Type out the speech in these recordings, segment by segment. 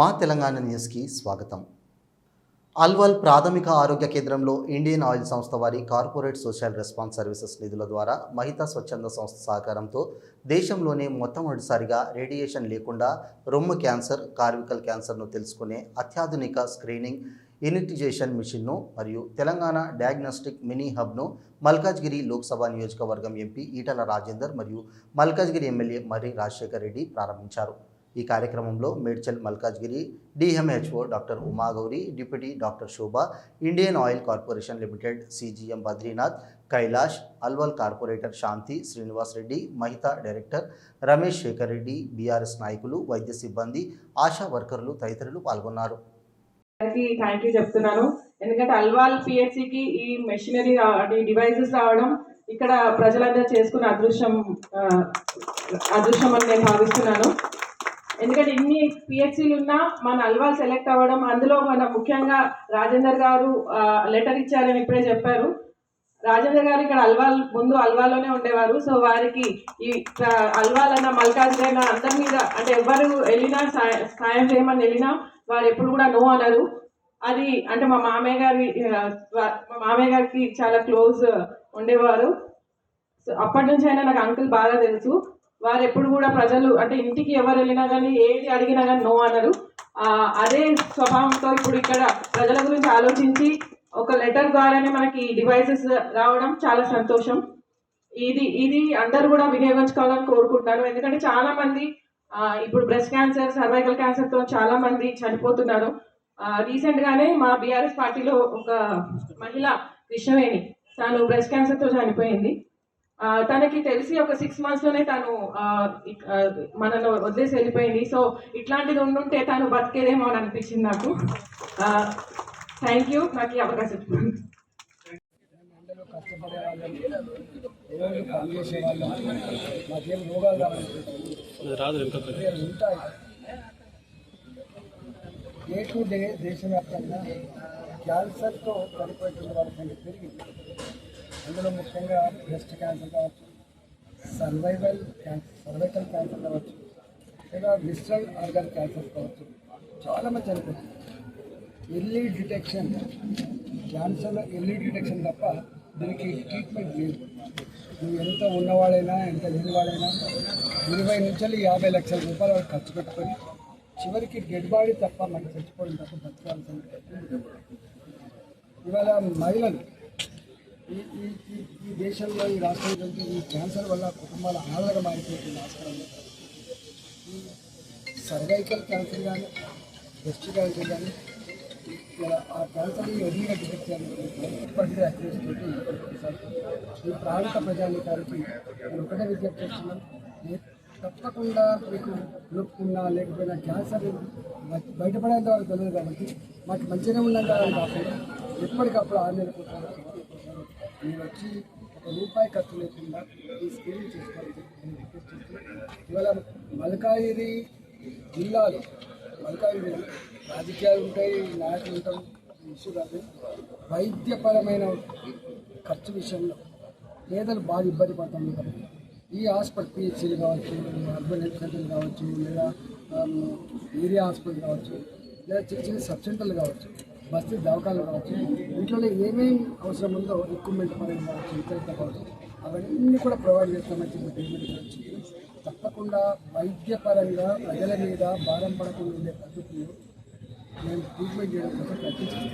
మా తెలంగాణ న్యూస్కి స్వాగతం. అల్వల్ ప్రాథమిక ఆరోగ్య కేంద్రంలో ఇండియన్ ఆయిల్ సంస్థ వారి కార్పొరేట్ సోషల్ రెస్పాన్స్ సర్వీసెస్ నిధుల ద్వారా మహితా స్వచ్ఛంద సంస్థ సహకారంతో దేశంలోనే మొట్టమొదటిసారిగా రేడియేషన్ లేకుండా రొమ్ము క్యాన్సర్ కార్వికల్ క్యాన్సర్ను తెలుసుకునే అత్యాధునిక స్క్రీనింగ్ ఇనిటిజేషన్ మిషన్ను మరియు తెలంగాణ డయాగ్నోస్టిక్ మినీ హబ్ను మల్కాజ్గిరి లోక్సభ నియోజకవర్గం ఎంపీ ఈటల రాజేందర్ మరియు మల్కాజ్గిరి ఎమ్మెల్యే మర్రి రాజశేఖర్ రెడ్డి ప్రారంభించారు. ఈ కార్యక్రమంలో Medchal Malkajgiri DMHO doctor Umagowri deputy doctor Shobha Indian Oil Corporation Limited CGM Badrinath Kailash Alwal corporator Shanti Srinivas Reddy Mahita director Ramesh Shekar Reddy BRS నాయకులు వైద్య సిబ్బంది ఆశా వర్కర్లు తదితరులు పాల్గొన్నారు. థ్యాంక్ యూ చెప్తున్నాను. ఎందుకంటే అల్వాల్ పిహెచ్సికి ఈ మెషినరీ ఈ డివైసెస్ రావడం ఇక్కడ ప్రజలందరూ చేసుకున్న అదృశ్యం అదృశ్యం అదృష్టం అని నేను భావిస్తున్నాను. ఎందుకంటే ఇన్ని పిహెచ్సీలు ఉన్నా మన అల్వాల్ సెలెక్ట్ అవ్వడం అందులో మన ముఖ్యంగా రాజేందర్ గారు లెటర్ ఇచ్చారని ఇప్పుడే చెప్పారు. రాజేందర్ గారు ఇక్కడ అల్వాల్ ముందు అల్వాలోనే ఉండేవారు. సో వారికి ఈ అల్వాల్ అన్న మల్కాజ్ అయినా అందరి మీద అంటే ఎవరు వెళ్ళినా సాయం చేయమని వెళ్ళినా వారు ఎప్పుడు కూడా నో అనరు. అది అంటే మా మామయ్య గారి మా మామయ్య గారికి చాలా క్లోజ్ ఉండేవారు. సో అప్పటి నుంచి అయినా నాకు అంకుల్ బాగా తెలుసు. వారు ఎప్పుడు కూడా ప్రజలు అంటే ఇంటికి ఎవరు వెళ్ళినా కానీ ఏది అడిగినా కానీ నో అనరు. అదే స్వభావంతో ఇప్పుడు ఇక్కడ ప్రజల గురించి ఆలోచించి ఒక లెటర్ ద్వారానే మనకి డివైసెస్ రావడం చాలా సంతోషం. ఇది ఇది అందరు కూడా వినియోగించుకోవాలని కోరుకుంటున్నాను ఎందుకంటే చాలా మంది ఇప్పుడు బ్రెస్ట్ క్యాన్సర్ సర్వైకల్ క్యాన్సర్తో చాలా మంది చనిపోతున్నారు. రీసెంట్ గానే మా బీఆర్ఎస్ పార్టీలో ఒక మహిళ కృష్ణవేణి తను బ్రెస్ట్ క్యాన్సర్తో చనిపోయింది. తనకి తెలిసి ఒక సిక్స్ మంత్స్లోనే తను మనను వదిలేసి వెళ్ళిపోయింది. సో ఇట్లాంటిది ఉండుంటే తను బతికేదేమో అని అనిపించింది నాకు. థ్యాంక్ యూ నాకు ఈ అవకాశం డే టు డే దేశవ్యాప్తంగా క్యాన్సర్తో వాళ్ళ సంఖ్య పెరిగింది. అందులో ముఖ్యంగా బ్రెస్ట్ క్యాన్సర్ కావచ్చు సర్వైవల్ క్యాన్సర్ సర్వైకల్ క్యాన్సర్ కావచ్చు లేదా విస్ట్రల్ ఆర్గన్ క్యాన్సర్ కావచ్చు చాలామంది చనిపోతుంది ఎర్లీ డిటెక్షన్ క్యాన్సర్లో ఎర్లీ డిటెక్షన్ తప్ప దీనికి ట్రీట్మెంట్ లేదు. నువ్వు ఎంత ఉన్నవాడైనా ఎంత లేనివాడైనా ఇరవై నుంచి యాభై లక్షల రూపాయలు వాడు ఖర్చు పెట్టుకొని చివరికి డెడ్ బాడీ తప్ప మనకి చచ్చిపోవడం తప్ప బతకాల్సిన ఇవాళ మహిళలు ఈ ఈ ఈ- దేశంలో ఈ రాష్ట్రంలో ఈ క్యాన్సర్ వల్ల కుటుంబాల ఆదరణ మారిపోతుంది రాష్ట్రంలో ఈ సర్వైకల్ క్యాన్సర్ కానీ బ్రెస్ట్ క్యాన్సర్ కానీ ఆ క్యాన్సర్ ఎదురుగా డిటెక్ట్ చేయాలి యాక్టివిటీస్ తోటి ఈ ప్రాంత ప్రజానికానికి నేను ఒకటే విజ్ఞప్తి చేస్తున్నాను. తప్పకుండా మీకు నొప్పున్నా లేకపోయినా క్యాన్సర్ బయటపడేంత వరకు తెలియదు కాబట్టి మాకు మంచిగా ఉండండి అని కాకుండా ఎప్పటికప్పుడు ఆరు నెలలు మీరు వచ్చి ఒక రూపాయి ఖర్చు లేకుండా ఈ స్కీమ్ చేసుకోవాలి ఇవాళ మల్కాగిరి జిల్లాలో మల్కాగిరి రాజకీయాలు ఉంటాయి నాయకులు ఉంటాయి ఇష్యూ కాదు. వైద్యపరమైన ఖర్చు విషయంలో పేదలు బాగా ఇబ్బంది పడుతుంది కాబట్టి ఈ హాస్పిటల్ పిహెచ్సీలు కావచ్చు అర్బన్ హెల్త్ సెంటర్లు కావచ్చు లేదా ఏరియా హాస్పిటల్ కావచ్చు లేదా చిన్న చిన్న సబ్ సెంటర్లు కావచ్చు బస్సు దవకాలు కావచ్చు వీటిలో ఏమేమి అవసరం ఉందో ఎక్విప్మెంట్ పరంగా కావచ్చు ఇతరత కావచ్చు అవన్నీ కూడా ప్రొవైడ్ చేస్తామని చెప్పి పేమెంట్ గురించి తప్పకుండా వైద్యపరంగా ప్రజల మీద భారం పడకుండా ఉండే పద్ధతులు మేము ట్రీట్మెంట్ చేయడం కోసం ప్రయత్నిస్తాం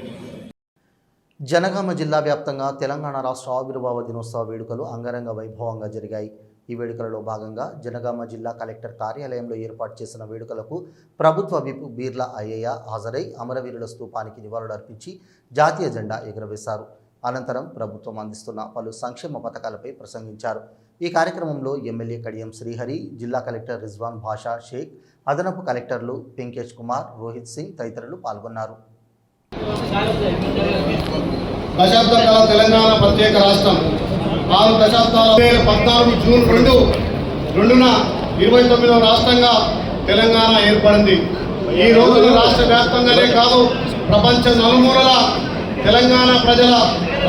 జనగామ జిల్లా వ్యాప్తంగా తెలంగాణ రాష్ట్ర ఆవిర్భావ దినోత్సవ వేడుకలు అంగరంగ వైభవంగా జరిగాయి. ఈ వేడుకలలో భాగంగా జనగామ జిల్లా కలెక్టర్ కార్యాలయంలో ఏర్పాటు చేసిన వేడుకలకు ప్రభుత్వ విప్ బీర్ల అయ్యయ్య హాజరై అమరవీరుల స్థూపానికి నివాళులర్పించి జాతీయ జెండా ఎగురవేశారు. అనంతరం ప్రభుత్వం అందిస్తున్న పలు సంక్షేమ పథకాలపై ప్రసంగించారు. ఈ కార్యక్రమంలో ఎమ్మెల్యే కడియం శ్రీహరి జిల్లా కలెక్టర్ రిజ్వాన్ భాషా షేక్ అదనపు కలెక్టర్లు వెంకేష్ కుమార్ రోహిత్ సింగ్ తదితరులు పాల్గొన్నారు. దశాబ్దం కాల తెలంగాణ ప్రత్యేక రాష్ట్రం ఆరు దశాబ్దాల వేల పద్నాలుగు జూన్ రెండు రెండున ఇరవై తొమ్మిదవ రాష్ట్రంగా తెలంగాణ ఏర్పడింది. ఈ రోజున రాష్ట్ర వ్యాప్తంగానే కాదు ప్రపంచ నలుమూలల తెలంగాణ ప్రజల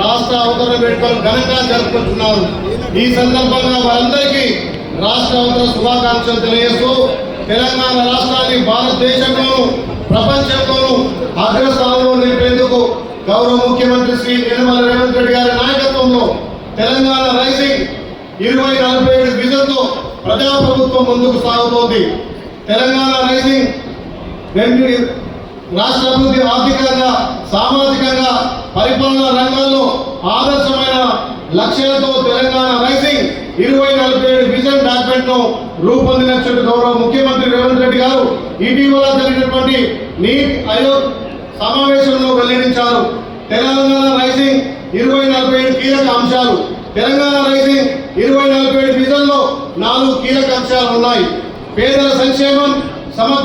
రాష్ట్ర అవతరణ వేడుకలు ఘనంగా జరుపుకుంటున్నారు. ఈ సందర్భంగా వారందరికీ రాష్ట్ర అవతరణ శుభాకాంక్షలు తెలియజేస్తూ తెలంగాణ రాష్ట్రాన్ని భారతదేశంలోనూ ప్రపంచంలోనూ అగ్రస్థానంలో నిలిపేందుకు గౌరవ ముఖ్యమంత్రి శ్రీ నిర్మల రేవంత్ రెడ్డి గారి నాయకత్వంలో తెలంగాణ రైజింగ్ ఇరవై నలభై ఏడు విజన్తో ప్రజాప్రభుత్వం ముందుకు సాగుతోంది. తెలంగాణ రైజింగ్ రెండు రాష్ట్ర అభివృద్ధి ఆర్థికంగా సామాజికంగా పరిపాలన రంగాల్లో ఆదర్శమైన లక్ష్యాలతో తెలంగాణ రైజింగ్ ఇరవై నలభై ఏడు విజన్ డాక్యుమెంట్ను రూపొందించినట్టు గౌరవ ముఖ్యమంత్రి రేవంత్ రెడ్డి గారు ఇటీవల జరిగినటువంటి నీట్ ఆయోగ్ సమావేశంలో వెల్లడించారు. తెలంగాణ రైజింగ్ ఇరవై నలభై ఏడు కీలక అంశాలు. తెలంగాణ రైజింగ్ ఇరవై నలభై ఏడు విజన్లో నాలుగు కీలక అంశాలు ఉన్నాయి. పేదల సంక్షేమం సమగ్ర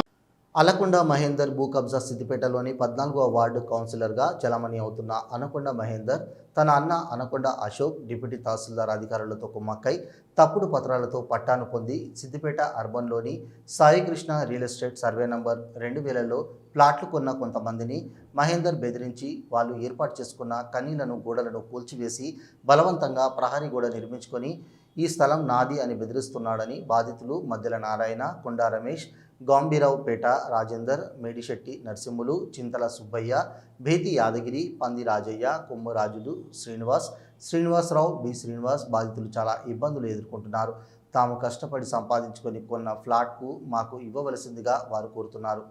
అలకొండ మహేందర్ భూ కబ్జా సిద్దిపేటలోని పద్నాలుగవ వార్డు కౌన్సిలర్గా చలామణి అవుతున్న అనకొండ మహేందర్ తన అన్న అనకొండ అశోక్ డిప్యూటీ తహసీల్దార్ అధికారులతో కుమ్మక్కై తప్పుడు పత్రాలతో పట్టాను పొంది Siddipet అర్బన్లోని Saikrishna real estate survey number రెండు వేలలో ప్లాట్లు కొన్న కొంతమందిని మహేందర్ బెదిరించి వాళ్ళు ఏర్పాటు చేసుకున్న కన్నీలను గోడలను కూల్చివేసి బలవంతంగా ప్రహరీ గోడ నిర్మించుకొని ఈ స్థలం నాది అని బెదిరిస్తున్నాడని బాధితులు మధ్యల నారాయణ కొండా రమేష్ గాంభీరావుపేట రాజేందర్ మేడిశెట్టి నరసింహులు చింతల సుబ్బయ్య భేతి యాదగిరి పంది రాజయ్య కొమ్మరాజులు శ్రీనివాస్ శ్రీనివాసరావు బి శ్రీనివాస్ బాధితులు చాలా ఇబ్బందులు ఎదుర్కొంటున్నారు. తాము కష్టపడి సంపాదించుకొని కొన్న ఫ్లాట్కు మాకు ఇవ్వవలసిందిగా వారు కోరుతున్నారు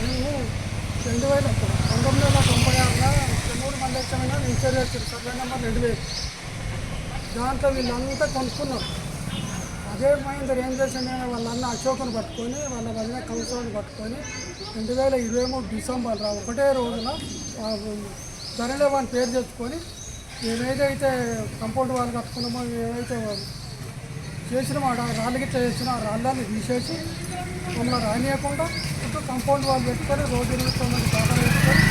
మేము రెండు వేల పంతొమ్మిది వందల తొంభై ఆరులో మూడు మంది వచ్చామని ఇన్సూరెన్స్ వచ్చారు సర్వే నెంబర్ రెండు వేలు దాంట్లో వీళ్ళంతా కొనుక్కున్నారు. అదే మహేందర్ ఏం చేసిండే వాళ్ళ అన్న అశోక్ను పట్టుకొని వాళ్ళ వదిన కౌన్సిల్ని పట్టుకొని రెండు వేల ఇరవై మూడు డిసెంబర్ ఒకటే రోజున ఆ ధరలే పేరు తెచ్చుకొని ఏదైతే కంపౌండ్ వాళ్ళు కట్టుకున్నామో ఏవైతే చేసిన రాళ్ళకి చేసిన రాళ్ళని తీసేసి మమ్మల్ని రానియకుండా కంపౌండ్ వాళ్ళు పెట్టుకొని రోజు ఇరవై తొమ్మిది దాఖలు పెట్టుకొని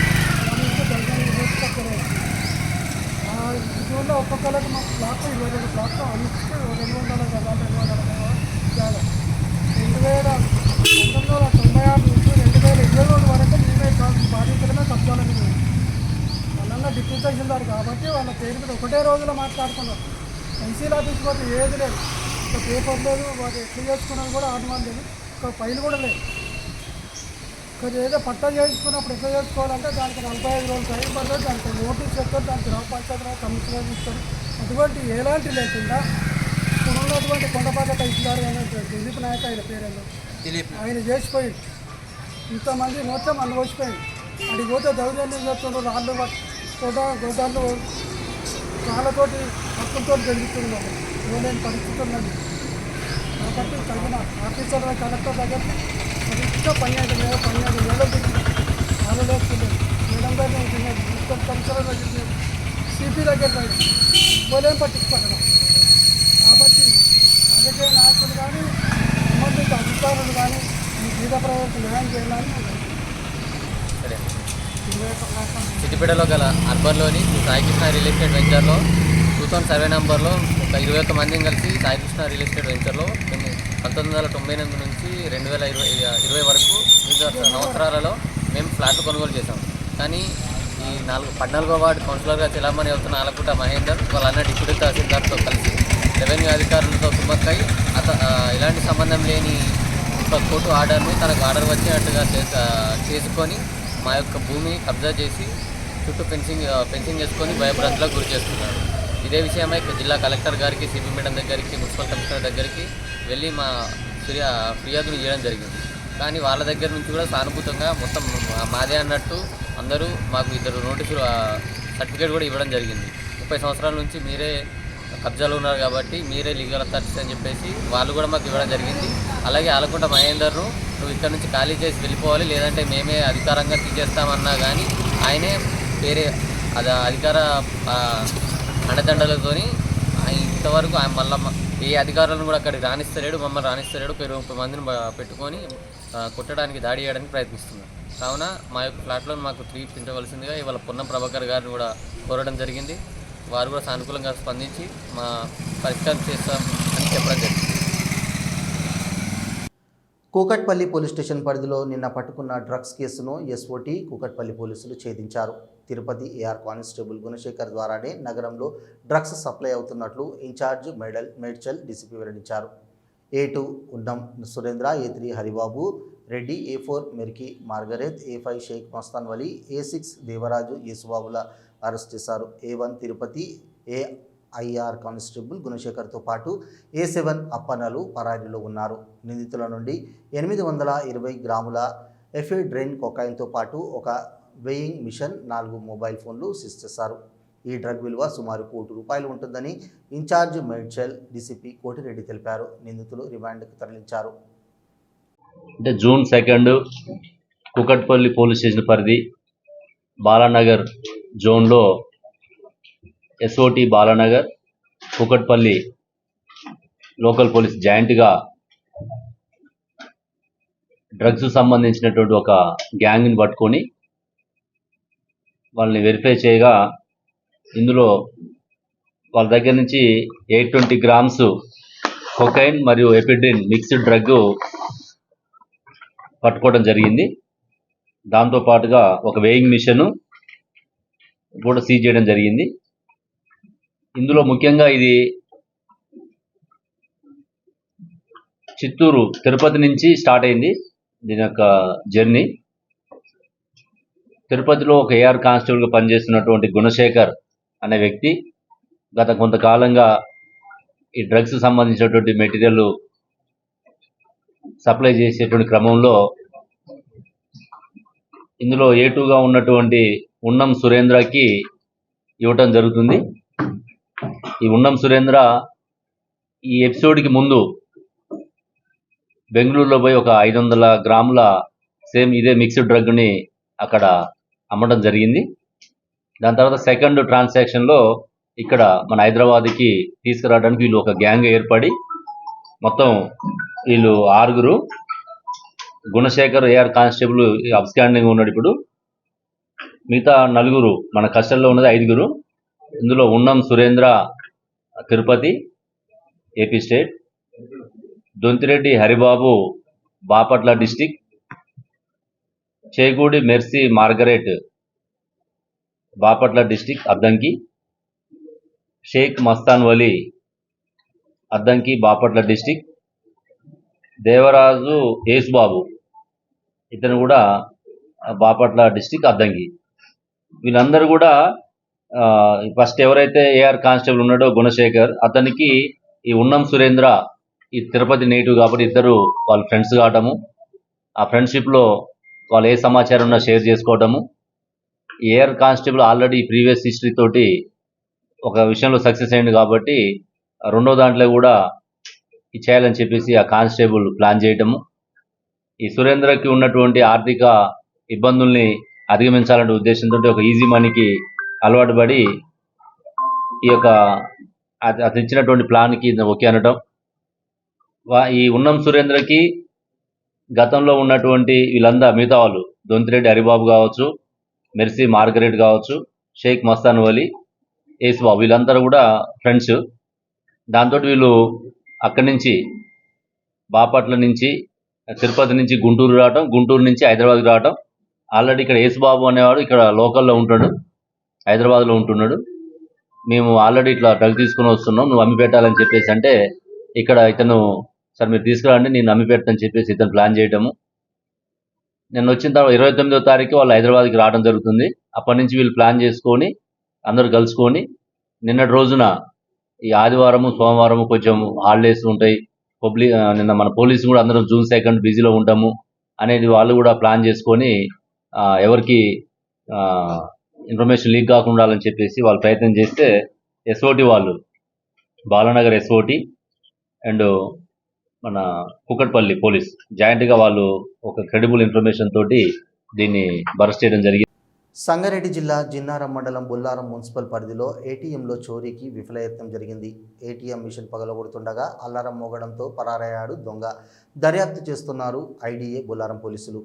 వాళ్ళ ఒక్కొక్కరికి మాకు ప్లాట్లు ఇరవై రెండు ప్లాట్లు అన్నిటికీ రెండు వందల గదాలు రెండు వందల గదాలు రెండు వేల పంతొమ్మిది వందల తొంభై ఆరు నుంచి రెండు వేల ఇరవై రెండు వరకు మేమే కాదు బాధితులమే కబ్జాలని మేము. వాళ్ళన్న డిప్యూటీ తహసీల్దార్ కాబట్టి వాళ్ళ పేరు మీద ఒకటే రోజులో మాట్లాడుతున్నారు ఎన్సీల్ ఆఫీస్ పోతే ఏది లేదు. ఒక పేపర్ లేదు వాటి ఎట్లా చేసుకున్నది కూడా ఆర్డర్ లేదు. ఒక ఫైల్ కూడా లేదు. ఇక్కడ ఏదో పట్టా చేయించుకున్నప్పుడు ఎట్లా చేసుకోవాలంటే దానికి నలభై ఐదు రోజులు టైం పడుతుంది దానికి నోటీస్ చెప్తారు దానికి గ్రామ పంచాయతీ కమిషనర్ ఇస్తారు. అటువంటి ఎలాంటి లేకుండా ఇప్పుడు ఉన్నటువంటి కొండపాట తహసీల్దార్ అయిన దిలీప్ నాయక్ ఆయన పేరు దిలీప్ ఆయన చేసిపోయింది ఇంతమంది మొత్తం అనుభవించిపోయింది అడిగి పోతే దౌర్జన్యం చేస్తుండ్రు రాళ్ళు గొడ్డ గొడ్డళ్ళు రాళ్ళతోటి హక్కులతో పెరుగుతున్నాం ఇవ్వలేని పరిస్థితి ఉన్నది కాబట్టి తగిన ఆఫీసర్ కలెక్టర్ దగ్గరికి పన్నెండు వేల పన్నెండు వేలు తిరిగి మేడం దగ్గర తిన్నాడు కమిషనర్ దగ్గర సిపి దగ్గర పోలేం పట్టించుకోవడం కాబట్టి రాజకీయ నాయకులు కానీ సంబంధిత అధికారులు కానీ ఈ బీద ప్రజలకు న్యాయం చేయాలని సరే సిద్దిపేటలో గల అర్బన్లోని సాయికృష్ణ రియల్ ఎస్టేట్ వెంచర్లో టూ థౌసండ్ సర్వే నెంబర్లో ఒక ఇరవై ఒక్క మందిని కలిసి సాయికృష్ణ రియల్ ఎస్టేట్ వెంచర్లో మేము పంతొమ్మిది వందల తొంభై ఎనిమిది నుంచి రెండు వేల ఇరవై ఇరవై వరకు వివిధ సంవత్సరాలలో మేము ఫ్లాట్లు కొనుగోలు చేసాం కానీ ఈ నాలుగు పద్నాలుగో వార్డు కౌన్సిలర్గా చెలామణి అవుతున్న ఆలకుట మహేందర్ వాళ్ళన్న డిప్యూటీ తహసీల్దార్తో కలిసి రెవెన్యూ అధికారులతో కుమ్మక్కై అత ఎలాంటి సంబంధం లేని ఒక కోర్టు ఆర్డర్ను తనకు ఆర్డర్ వచ్చినట్టుగా చేసుకొని మా యొక్క భూమిని కబ్జా చేసి చుట్టూ ఫెన్సింగ్ ఫెన్సింగ్ చేసుకొని భయభ్రాంతులకు గురి చేస్తున్నారు. ఇదే విషయమై జిల్లా కలెక్టర్ గారికి సిపి మేడం దగ్గరికి మున్సిపల్ కమిషనర్ దగ్గరికి వెళ్ళి మా ఫిర్యా ఫిర్యాదులు చేయడం జరిగింది. కానీ వాళ్ళ దగ్గర నుంచి కూడా సానుభూతంగా మొత్తం మాదే అన్నట్టు అందరూ మాకు ఇద్దరు నోటీసులు సర్టిఫికేట్ కూడా ఇవ్వడం జరిగింది. ముప్పై సంవత్సరాల నుంచి మీరే కబ్జాలో ఉన్నారు కాబట్టి మీరే లీగల్ అథారిటీస్ అని చెప్పేసి వాళ్ళు కూడా మాకు ఇవ్వడం జరిగింది. అలాగే ఆలకుంట మహేందర్ను నువ్వు ఇక్కడ నుంచి ఖాళీ చేసి వెళ్ళిపోవాలి లేదంటే మేమే అధికారంగా తీసేస్తామన్నా కానీ ఆయనే వేరే అది అధికార అండదండలతోని ఆయన ఇంతవరకు ఆయన మళ్ళీ ఈ అధికారులను కూడా అక్కడికి రాణిస్తలేడు మమ్మల్ని రాణిస్తలేడు ఒక ముప్పై మందిని పెట్టుకొని కుట్టడానికి కొట్టడానికి దాడి చేయడానికి ప్రయత్నిస్తున్నారు. కావున మా యొక్క ఫ్లాట్లో మాకు తీర్పించవలసిందిగా ఇవాళ పొన్నం ప్రభాకర్ గారిని కూడా కోరడం జరిగింది. వారు కూడా సానుకూలంగా స్పందించి మా పరిష్కారం చేస్తాం అని చెప్పడం జరిగింది. కూకట్పల్లి పోలీస్ స్టేషన్ పరిధిలో నిన్న పట్టుకున్న డ్రగ్స్ కేసును ఎస్ఓటి కూకట్పల్లి పోలీసులు ఛేదించారు. తిరుపతి ఏఆర్ కానిస్టేబుల్ గుణశేఖర్ ద్వారానే నగరంలో డ్రగ్స్ సప్లై అవుతున్నట్లు ఇన్ఛార్జ్ మెడల్ మేడ్చల్ డీసీపీ వెల్లడించారు. A two Unnam Surendra A three Haribabu Reddy A four Mercy Margaret A five Shaik Mastan Vali A six Devaraju యేసుబాబుల arrest చేశారు. A one Tirupati A IR constable గుణశేఖర్తో పాటు A seven అప్పన్నలు పరారీలో ఉన్నారు. నిందితుల నుండి ఎనిమిది వందల ఇరవై గ్రాముల ఎఫెడ్రెయిన్ కొకాయిన్తో పాటు ఒక వెయింగ్ మిషన్ నాలుగు మొబైల్ ఫోన్లు సీజ్ చేశారు ఈ డ్రగ్ విలువ సుమారు కోటి రూపాయలు ఉంటుందని ఇన్ఛార్జ్ మేడ్చల్ డీసీపీ కోటిరెడ్డి తెలిపారు. నిందితులు రిమాండ్కు తరలించారు. అంటే June second Kukatpally police station పరిధి బాలానగర్ జోన్లో SOT Balanagar Kukatpally local police జాయింట్గా drugs సంబంధించినటువంటి ఒక గ్యాంగ్ని పట్టుకొని వాళ్ళని వెరిఫై చేయగా ఇందులో వాళ్ళ దగ్గర నుంచి ఎయిట్ ట్వంటీ గ్రామ్స్ కొకైన్ మరియు ఎపిడ్రిన్ మిక్స్డ్ డ్రగ్ పట్టుకోవడం జరిగింది. దాంతో పాటుగా ఒక వేయింగ్ మిషన్ కూడా సీజ్ చేయడం జరిగింది. ఇందులో ముఖ్యంగా ఇది చిత్తూరు తిరుపతి నుంచి స్టార్ట్ అయింది. దీని యొక్క జర్నీ తిరుపతిలో ఒక ఏఆర్ కానిస్టేబుల్గా పనిచేస్తున్నటువంటి గుణశేఖర్ అనే వ్యక్తి గత కొంతకాలంగా ఈ డ్రగ్స్ సంబంధించినటువంటి మెటీరియల్ సప్లై చేసేటువంటి క్రమంలో ఇందులో ఏటుగా ఉన్నటువంటి ఉన్నం సురేంద్రకి ఇవ్వటం జరుగుతుంది. ఈ ఉన్నం సురేంద్ర ఈ ఎపిసోడ్కి ముందు బెంగళూరులో పోయి ఒక ఐదు వందల గ్రాముల సేమ్ ఇదే మిక్స్డ్ డ్రగ్ని అక్కడ అమ్మడం జరిగింది. దాని తర్వాత సెకండ్ ట్రాన్సాక్షన్లో ఇక్కడ మన హైదరాబాద్కి తీసుకురావడానికి వీళ్ళు ఒక గ్యాంగ్ ఏర్పడి మొత్తం వీళ్ళు ఆరుగురు గుణశేఖర్ ఏఆర్ కానిస్టేబుల్ అబ్స్కాండింగ్ ఉన్నాడు ఇప్పుడు. మిగతా నలుగురు మన కస్టల్లో ఉన్నది ఐదుగురు. ఇందులో Unnam Surendra Tirupati AP state Dontireddy Haribabu Bapatla district Chegudi Mercy Margaret Bapatla district Addanki. Shaik Mastan Vali Addanki Bapatla district. Devaraju Yesubabu ఇతను కూడా బాపట్ల డిస్టిక్ అద్దంకి. వీళ్ళందరూ కూడా ఫస్ట్ ఎవరైతే ఏఆర్ కానిస్టేబుల్ ఉన్నాడో గుణశేఖర్ అతనికి ఈ ఉన్నం సురేంద్ర ఈ తిరుపతి నేటివ్ కాబట్టి ఇద్దరు వాళ్ళ ఫ్రెండ్స్ కావటము. ఆ ఫ్రెండ్షిప్లో వాళ్ళు ఏ సమాచారం ఉన్నా షేర్ చేసుకోవటము AR constable already previous history తోటి ఒక విషయంలో సక్సెస్ అయింది కాబట్టి రెండో దాంట్లో కూడా ఇచ్చేయాలని చెప్పేసి ఆ కానిస్టేబుల్ ప్లాన్ చేయటము. ఈ సురేంద్రకి ఉన్నటువంటి ఆర్థిక ఇబ్బందుల్ని అధిగమించాలనే ఉద్దేశంతో ఒక ఈజీ మనీకి అలవాటు పడి ఈ యొక్క అతనిచ్చినటువంటి అతను ఇచ్చినటువంటి ప్లాన్కి ఓకే అనటం. ఈ ఉన్నం సురేంద్రకి గతంలో ఉన్నటువంటి వీళ్ళందా మిగతా వాళ్ళు దొంతిరెడ్డి హరిబాబు కావచ్చు మెర్సీ మార్గరెట్ కావచ్చు షేక్ మస్తాన్ వలీ యేసుబాబు వీళ్ళందరూ కూడా ఫ్రెండ్స్. దాంతో వీళ్ళు అక్కడి నుంచి బాపట్ల నుంచి తిరుపతి నుంచి గుంటూరు రావటం గుంటూరు నుంచి హైదరాబాద్ రావటం. ఆల్రెడీ ఇక్కడ యేసుబాబు అనేవాడు ఇక్కడ లోకల్లో ఉంటాడు హైదరాబాద్లో ఉంటున్నాడు. మేము ఆల్రెడీ ఇట్లా డ్రగ్ తీసుకుని వస్తున్నాం నువ్వు అమ్మి పెట్టాలని చెప్పేసి అంటే ఇక్కడ ఇతను సార్ మీరు తీసుకురండి నేను నమ్మి పెడతాను చెప్పేసి ఇతను ప్లాన్ చేయటము. నేను వచ్చిన తర్వాత ఇరవై తొమ్మిదో తారీఖు వాళ్ళు హైదరాబాద్కి రావడం జరుగుతుంది. అప్పటి నుంచి వీళ్ళు ప్లాన్ చేసుకొని అందరూ కలుసుకొని నిన్నటి రోజున ఈ ఆదివారము సోమవారము కొంచెం హాలిడేస్ ఉంటాయి. పబ్లిక్ నిన్న మన పోలీసు కూడా అందరం జూన్ సెకండ్ బిజీలో ఉంటాము అనేది వాళ్ళు కూడా ప్లాన్ చేసుకొని ఎవరికి ఇన్ఫర్మేషన్ లీక్ కాకుండా అని చెప్పేసి వాళ్ళు ప్రయత్నం చేస్తే ఎస్ఓటి వాళ్ళు బాలానగర్ ఎస్ఓటి అండ్ మన కుకట్పల్లి పోలీస్ జాయింట్గా వాళ్ళు ఒక క్రెడిబుల్ ఇన్ఫర్మేషన్ తోటి దీన్ని బరస్ట్ చేయడం జరిగింది సంగారెడ్డి జిల్లా జిన్నారం మండలం బుల్లారం మున్సిపల్ పరిధిలో ఏటీఎంలో చోరీకి విఫలయత్నం జరిగింది. ఏటీఎం మిషన్ పగలగొడుతుండగా అల్లారం మోగడంతో పరారయ్యాడు దొంగ. దర్యాప్తు చేస్తున్నారు ఐడీఏ బుల్లారం పోలీసులు.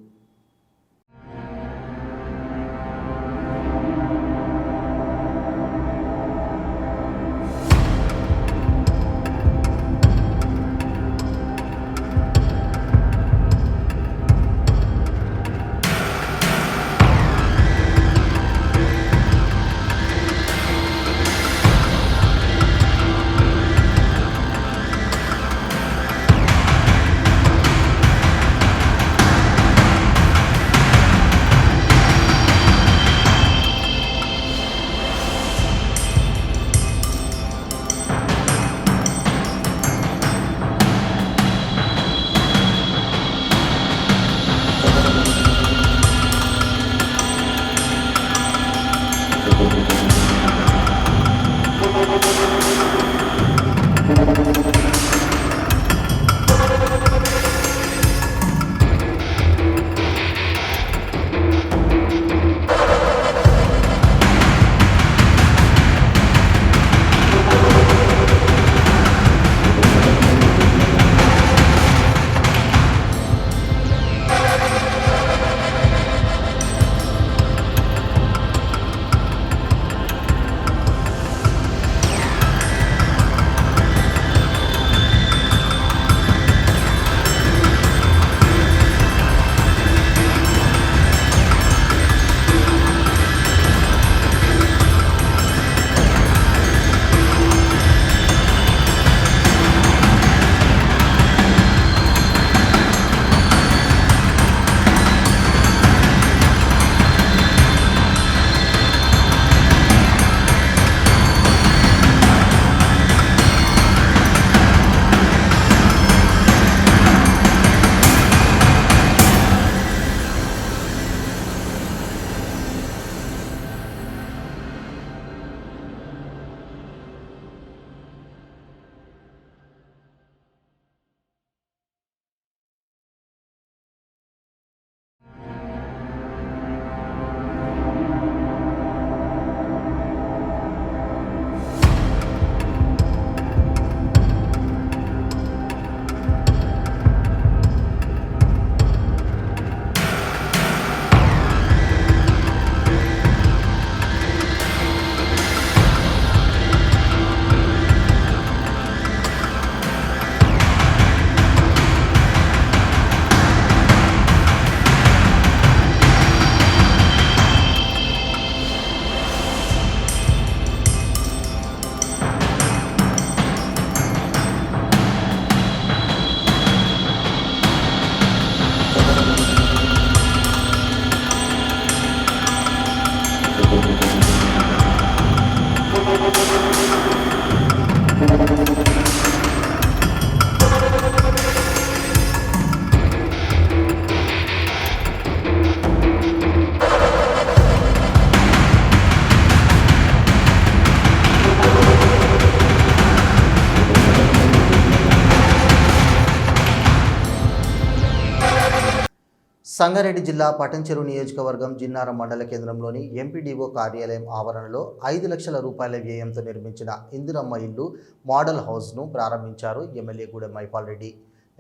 సంగారెడ్డి జిల్లా పటంచెరు నియోజకవర్గం జిన్నారం మండల కేంద్రంలోని ఎంపీడీఓ కార్యాలయం ఆవరణలో ఐదు లక్షల రూపాయల వ్యయంతో నిర్మించిన ఇందిరమ్మ ఇల్లు మోడల్ హౌస్ను ప్రారంభించారు ఎమ్మెల్యే గూడెం మైపాల్ రెడ్డి.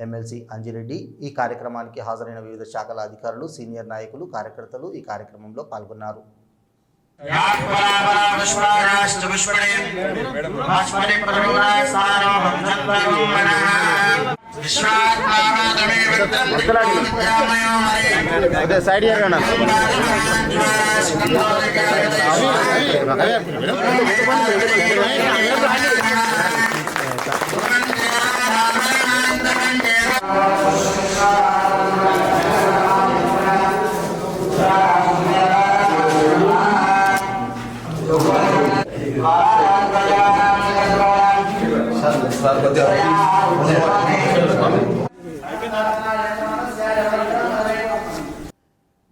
ఎమ్మెల్సీ అంజిరెడ్డి ఈ కార్యక్రమానికి హాజరైన వివిధ శాఖల అధికారులు సీనియర్ నాయకులు కార్యకర్తలు ఈ కార్యక్రమంలో పాల్గొన్నారు. சைடியா இருக்கானா Selamat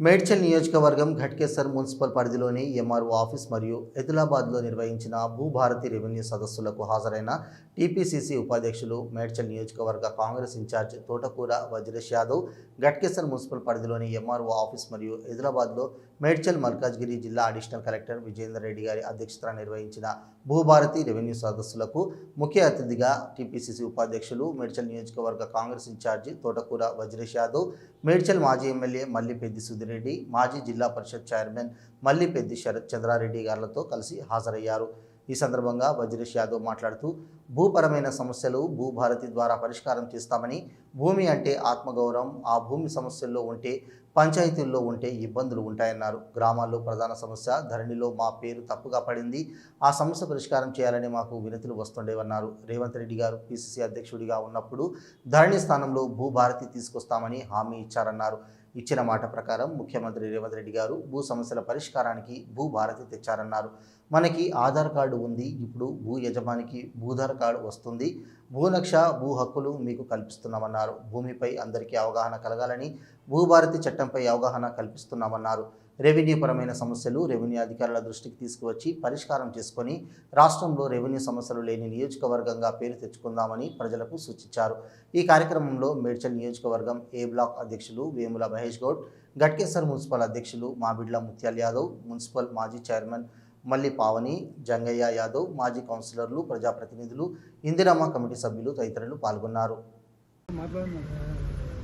మేడ్చల్ నియోజకవర్గం ఘట్కేసర్ మున్సిపల్ పరిధిలోని ఎంఆర్ఓ ఆఫీస్ మరియు ఎదిలాబాద్లో నిర్వహించిన భూభారతి రెవెన్యూ సదస్సులకు హాజరైన టీపీసీసీ ఉపాధ్యక్షులు మేడ్చల్ నియోజకవర్గ కాంగ్రెస్ ఇన్ఛార్జ్ తోటకూర వజ్రేష్ యాదవ్ ఘట్కేసర్ మున్సిపల్ పరిధిలోని ఎంఆర్ఓ ఆఫీస్ మరియు ఎదిలాబాద్లో మేడ్చల్ మల్కాజ్గిరి జిల్లా అడిషనల్ కలెక్టర్ విజేందర్ రెడ్డి గారి అధ్యక్షతన నిర్వహించిన భూభారతి రెవెన్యూ సదస్సులకు ముఖ్య అతిథిగా టీపీసీసీ ఉపాధ్యక్షులు మేడ్చల్ నియోజకవర్గ కాంగ్రెస్ ఇన్ఛార్జి తోటకూర వజ్రేష్ యాదవ్ మేడ్చల్ మాజీ ఎమ్మెల్యే మల్లిపెద్ది సుధిరెడ్డి మాజీ జిల్లా పరిషత్ చైర్మన్ మల్లిపెద్ది శరత్ చంద్రారెడ్డి గారులతో కలిసి హాజరయ్యారు. ఈ సందర్భంగా వజ్రేష్ యాదవ్ మాట్లాడుతూ భూపరమైన సమస్యలు భూభారతి ద్వారా పరిష్కారం చేస్తామని భూమి అంటే ఆత్మగౌరవం ఆ భూమి సమస్యల్లో ఉంటే పంచాయతీల్లో ఉంటే ఇబ్బందులు ఉంటాయన్నారు. గ్రామాల్లో ప్రధాన సమస్య ధరణిలో మా పేరు తప్పుగా పడింది ఆ సమస్య పరిష్కారం చేయాలని మాకు వినతులు వస్తుండేవన్నారు. రేవంత్ రెడ్డి గారు పిసిసి అధ్యక్షుడిగా ఉన్నప్పుడు ధరణి స్థానంలో భూభారతి తీసుకొస్తామని హామీ ఇచ్చారన్నారు. ఇచ్చిన మాట ప్రకారం ముఖ్యమంత్రి రేవంత్ రెడ్డి గారు భూ సమస్యల పరిష్కారానికి భూభారతి తెచ్చారన్నారు. మనకి ఆధార్ కార్డు ఉంది ఇప్పుడు భూ యజమానికి భూధార్ కార్డు వస్తుంది. భూనక్ష భూ హక్కులు మీకు కల్పిస్తున్నామన్నారు. భూమిపై అందరికీ అవగాహన కలగాలని భూభారతి చట్టంపై అవగాహన కల్పిస్తున్నామన్నారు. రెవెన్యూ పరమైన సమస్యలు రెవెన్యూ అధికారుల దృష్టికి తీసుకువచ్చి పరిష్కారం చేసుకొని రాష్ట్రంలో రెవెన్యూ సమస్యలు లేని నియోజకవర్గంగా పేరు తెచ్చుకుందామని ప్రజలకు సూచించారు. ఈ కార్యక్రమంలో మేడ్చల్ నియోజకవర్గం ఏ బ్లాక్ అధ్యక్షులు వేముల మహేష్ గౌడ్ గట్కేసర్ మున్సిపల్ అధ్యక్షులు మాబిడ్ల ముత్యాల్ యాదవ్ మున్సిపల్ మాజీ చైర్మన్ మల్లి పావని జంగయ్య యాదవ్ మాజీ కౌన్సిలర్లు ప్రజాప్రతినిధులు ఇందిరమ్మ కమిటీ సభ్యులు తదితరులు పాల్గొన్నారు.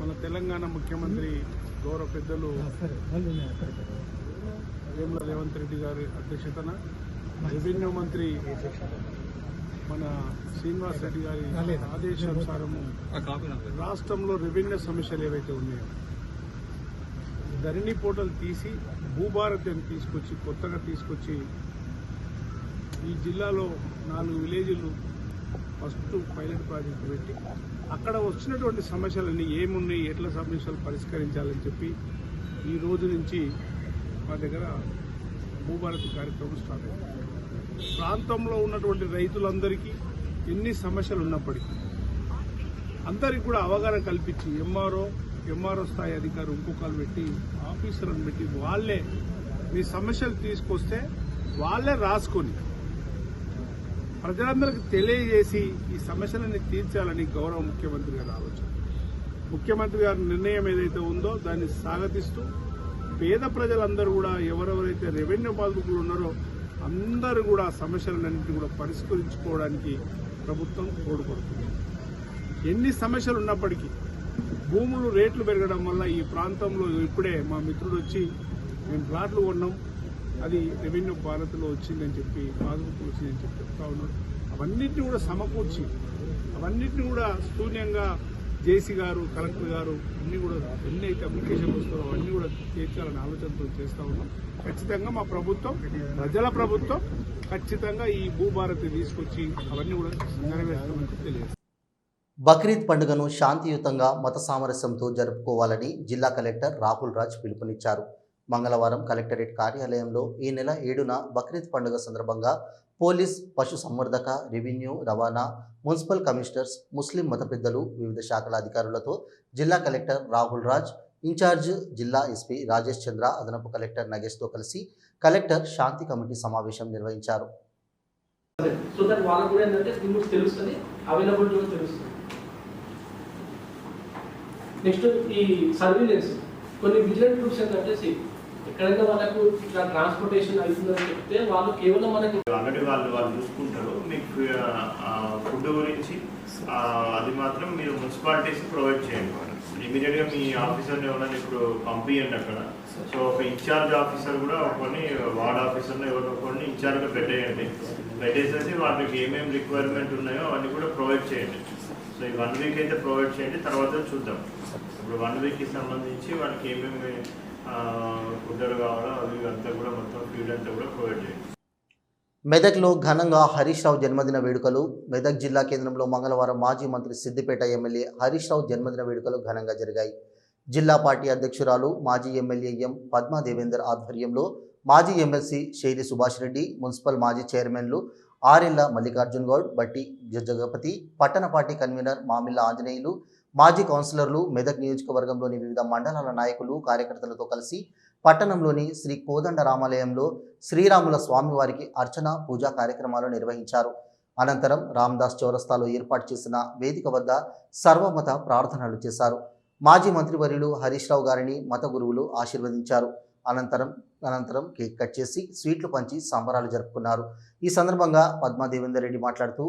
మన తెలంగాణ ముఖ్యమంత్రి గౌరవ పెద్దలు వేముల రేవంత్ రెడ్డి గారి అధ్యక్షతన రెవెన్యూ మంత్రి మన శ్రీనివాస్ రెడ్డి గారి ఆదేశానుసారము రాష్ట్రంలో రెవెన్యూ సమస్యలు ఏవైతే ఉన్నాయో ధరణి పోర్టల్ తీసి భూభారతి అని తీసుకొచ్చి కొత్తగా తీసుకొచ్చి ఈ జిల్లాలో నాలుగు విలేజ్లు ఫస్ట్ పైలట్ ప్రాజెక్టు పెట్టి అక్కడ వచ్చినటువంటి సమస్యలన్నీ ఏమున్నాయి ఎట్లా సమస్యలు పరిష్కరించాలని చెప్పి ఈ రోజు నుంచి మా దగ్గర భూభారతి కార్యక్రమం స్టార్ట్ అయింది. ప్రాంతంలో ఉన్నటువంటి రైతులందరికీ ఎన్ని సమస్యలు ఉన్నప్పటికీ అందరికి కూడా అవగాహన కల్పించి ఎంఆర్ఓ ఎంఆర్ఓ స్థాయి అధికారి ఇంకొకరు పెట్టి ఆఫీసర్ని పెట్టి వాళ్ళే మీ సమస్యలు తీసుకొస్తే వాళ్ళే రాసుకొని ప్రజలందరికీ తెలియజేసి ఈ సమస్యలని తీర్చాలని గౌరవ ముఖ్యమంత్రి గారి ఆలోచన. ముఖ్యమంత్రి గారి నిర్ణయం ఏదైతే ఉందో దాన్ని స్వాగతిస్తూ పేద ప్రజలందరూ కూడా ఎవరెవరైతే రెవెన్యూ బాధితులు ఉన్నారో అందరూ కూడా సమస్యలన్నింటినీ కూడా పరిష్కరించుకోవడానికి ప్రభుత్వం తోడ్పడుతుంది. ఎన్ని సమస్యలు ఉన్నప్పటికీ భూములు రేట్లు పెరగడం వల్ల ఈ ప్రాంతంలో ఇప్పుడే మా మిత్రుడు వచ్చి మేము ప్లాట్లు కొన్నాం. అది రెవెన్యూ భారత్లో వచ్చిందని చెప్పి పాస్బుక్ వచ్చిందని చెప్పి చెప్తా ఉన్నాడు అవన్నిటిని కూడా సమకూర్చి అవన్నిటిని కూడా శూన్యంగా జేసీ గారు కలెక్టర్ గారు అన్నీ కూడా ఎన్ని అయితే అప్లికేషన్ వస్తారో అవన్నీ కూడా తీర్చాలని ఆలోచనతో చేస్తూ ఉన్నాం. ఖచ్చితంగా మా ప్రభుత్వం ప్రజల ప్రభుత్వం ఖచ్చితంగా ఈ భూభారతి తీసుకొచ్చి అవన్నీ కూడా నెరవేర్చామని తెలియజేస్తాం బక్రీద్ పండుగను శాంతియుతంగా మత సామరస్యంతో జరుపుకోవాలని జిల్లా కలెక్టర్ రాహుల్ రాజ్ పిలుపునిచ్చారు. మంగళవారం కలెక్టరేట్ కార్యాలయంలో ఈ నెల ఏడున బక్రీద్ పండుగ సందర్భంగా పోలీస్ పశు సంవర్ధక రెవెన్యూ రవాణా మున్సిపల్ కమిషనర్స్ ముస్లిం మత పెద్దలు వివిధ శాఖల అధికారులతో జిల్లా కలెక్టర్ రాహుల్ రాజ్ ఇన్ఛార్జ్ జిల్లా ఎస్పీ రాజేష్ చంద్ర అదనపు కలెక్టర్ నగేష్తో కలిసి కలెక్టర్ శాంతి కమిటీ సమావేశం నిర్వహించారు. సో దట్ వాళ్ళకు కూడా ఏంటంటే తెలుస్తుంది అవైలబిలిటీ కూడా తెలుస్తుంది. నెక్స్ట్ ఈ సర్వీలెన్స్ కొన్ని విజిలెంట్ గ్రూప్స్ ఏంటంటే ఎక్కడైనా వాళ్ళకు ఇట్లా ట్రాన్స్పోర్టేషన్ అవుతుందని చెప్తే వాళ్ళు కేవలం మనకి ఆల్రెడీ వాళ్ళు వాళ్ళు చూసుకుంటారు. మీకు ఫుడ్ గురించి అది మాత్రం మీరు మున్సిపాలిటీస్ ప్రొవైడ్ చేయండి ఇమీడియట్గా మీ ఆఫీసర్ని ఎవరైనా ఇప్పుడు పంపించండి అక్కడ. సో ఒక ఇన్ఛార్జ్ ఆఫీసర్ కూడా ఒకరిని వార్డ్ ఆఫీసర్ని ఎవరో కొన్ని ఇన్ఛార్జ్గా పెట్టేయండి. పెట్టేసేసి వాళ్ళకి ఏమేమి రిక్వైర్మెంట్ ఉన్నాయో అవన్నీ కూడా ప్రొవైడ్ చేయండి. సో ఈ వన్ వీక్ అయితే ప్రొవైడ్ చేయండి. తర్వాత చూద్దాం. ఇప్పుడు వన్ వీక్కి సంబంధించి వాళ్ళకి ఏమేమి ఫుడ్ కావాలో అవి అంతా కూడా మొత్తం ఫీడ్ అంతా కూడా ప్రొవైడ్ చేయండి. మెదక్లో ఘనంగా హరీష్ రావు జన్మదిన వేడుకలు మెదక్ జిల్లా కేంద్రంలో మంగళవారం మాజీ మంత్రి సిద్దిపేట ఎమ్మెల్యే హరీష్ రావు జన్మదిన వేడుకలు ఘనంగా జరిగాయి. జిల్లా పార్టీ అధ్యక్షురాలు మాజీ ఎమ్మెల్యే ఎం పద్మా దేవేందర్ ఆధ్వర్యంలో మాజీ ఎమ్మెల్సీ శైలి సుభాష్ రెడ్డి మున్సిపల్ మాజీ చైర్మన్లు ఆరెళ్ళ మల్లికార్జున్ గౌడ్ బట్టి జగపతి పట్టణ పార్టీ కన్వీనర్ మామిల్ల ఆంజనేయులు మాజీ కౌన్సిలర్లు మెదక్ నియోజకవర్గంలోని వివిధ మండలాల నాయకులు కార్యకర్తలతో కలిసి పట్టణంలోని శ్రీ కోదండ రామాలయంలో శ్రీరాముల స్వామివారికి అర్చన పూజా కార్యక్రమాలు నిర్వహించారు. అనంతరం రామ్దాస్ చౌరస్తాలో ఏర్పాటు చేసిన వేదిక వద్ద సర్వమత ప్రార్థనలు చేశారు. మాజీ మంత్రివర్యులు హరీష్ రావు గారిని మత గురువులు ఆశీర్వదించారు. అనంతరం అనంతరం కేక్ కట్ చేసి స్వీట్లు పంచి సంబరాలు జరుపుకున్నారు. ఈ సందర్భంగా పద్మా దేవేందర్ రెడ్డి మాట్లాడుతూ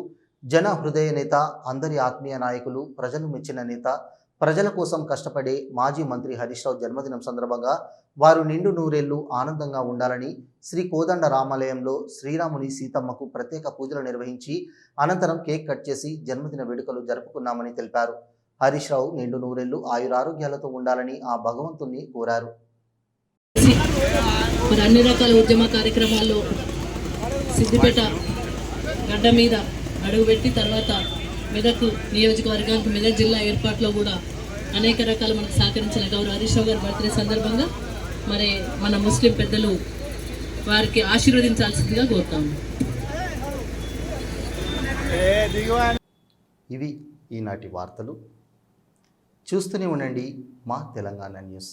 జన హృదయ నేత అందరి ఆత్మీయ నాయకులు ప్రజలు మెచ్చిన నేత ప్రజల కోసం కష్టపడే మాజీ మంత్రి హరీష్ రావు జన్మదినం సందర్భంగా వారు నిండు నూరేళ్ళు ఆనందంగా ఉండాలని శ్రీ కోదండ రామాలయంలో శ్రీరాముని సీతమ్మకు ప్రత్యేక పూజలు నిర్వహించి అనంతరం కేక్ కట్ చేసి జన్మదిన వేడుకలు జరుపుకున్నామని తెలిపారు. హరీష్ రావు నిండు నూరేళ్ళు ఆయురారోగ్యాలతో ఉండాలని ఆ భగవంతుణ్ణి కోరారు. అన్ని రకాల ఉద్యమ కార్యక్రమాల్లో సిద్దిపేట గడ్డ మీద అడుగుపెట్టి తర్వాత మెదక్ నియోజకవర్గానికి మెదక్ జిల్లా ఏర్పాట్లో కూడా అనేక రకాల మనకు సహకరించిన గౌరవ హరీష్ గారి బర్త్డే సందర్భంగా మరి మన ముస్లిం పెద్దలు వారికి ఆశీర్వదించాల్సిందిగా కోరుతాము. ఇవి ఈనాటి వార్తలు. చూస్తూనే ఉండండి మా తెలంగాణ న్యూస్.